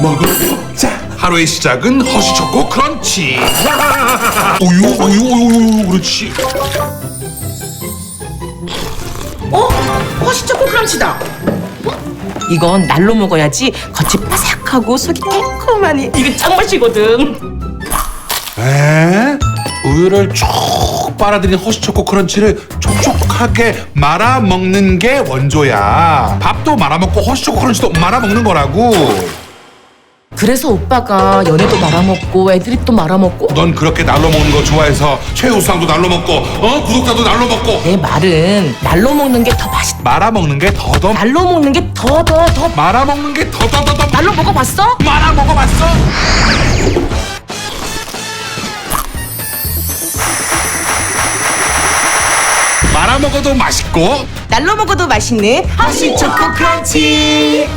먹어보자. 하루의 시작은 허쉬초코 크런치. 우유, 우유, 우유, 우유, 그렇지. 어? 허쉬초코 크런치다. 이건 날로 먹어야지 겉이 바삭하고 속이 달콤하니 이게 짱 맛이거든. 에? 우유를 쭉 빨아들인 허쉬초코 크런치를 촉촉하게 말아 먹는 게 원조야. 밥도 말아 먹고 허쉬초코 크런치도 말아 먹는 거라고. 그래서 오빠가 연애도 말아먹고 애드립도 말아먹고 넌 그렇게 날로 먹는 거 좋아해서 최우수상도 날로 먹고 어 구독자도 날로 먹고 내 말은 날로 먹는 게 더 맛있다. 말아 먹는 게 더더 날로 먹는 게 더 더 더 말아 먹는 게 더더더더 날로 먹어봤어? 말 말아 먹어도 맛있고 날로 먹어도 맛있는 하신초코 크런치.